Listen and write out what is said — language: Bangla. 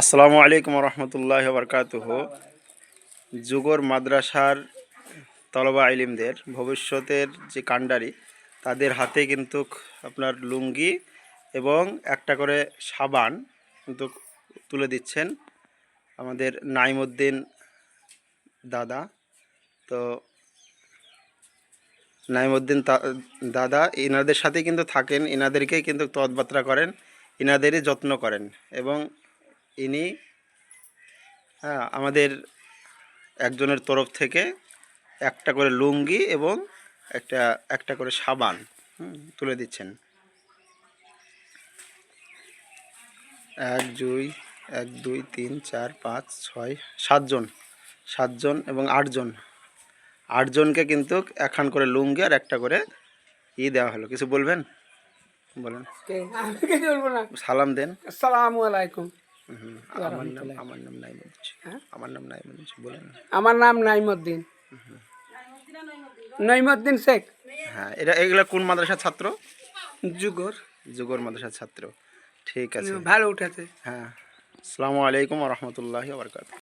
আসসালামু আলাইকুম রহমতুল্লাহ বরকাতুহ যুগর মাদ্রাসার তলবা আলিমদের ভবিষ্যতের যে কাণ্ডারি, তাদের হাতে কিন্তু আপনার লুঙ্গি এবং একটা করে সাবান কিন্তু তুলে দিচ্ছেন আমাদের নাইমুদ্দিন দাদা। তো নাইমুদ্দিন দাদা এনাদের সাথে কিন্তু থাকেন এনাদেরকেই কিন্তু তদবাত্রা করেন। এনাদেরই যত্ন করেন এবং ইনি হ্যাঁ আমাদের একজনের তরফ থেকে একটা করে লুঙ্গি এবং একটা একটা করে সাবান তুলে দিচ্ছেন। এক, দুই এক, দুই, তিন, চার, পাঁচ, ছয়, সাতজন সাতজন এবং আটজন। আটজনকে কিন্তু একখান করে লুঙ্গি আর একটা করে ই দেওয়া হলো। কিছু বলবেন? বলুন। আমি কিছু বলব না। সালাম দেন। আসসালামু আলাইকুম। আমার নাম আমার নাম নাইমুদ্দিন। হ্যাঁ? আমার নাম নাইমুদ্দিন বলেন। আমার নাম নাইমুদ্দিন। নাইমুদ্দিন শেখ। হ্যাঁ এটা এগুলা কোন মাদ্রাসার ছাত্র? যুগর। যুগর মাদ্রাসার ছাত্র। ঠিক আছে। ভালো উঠেছে। হ্যাঁ। আসসালামু আলাইকুম রহমতুল্লাহ বরকাত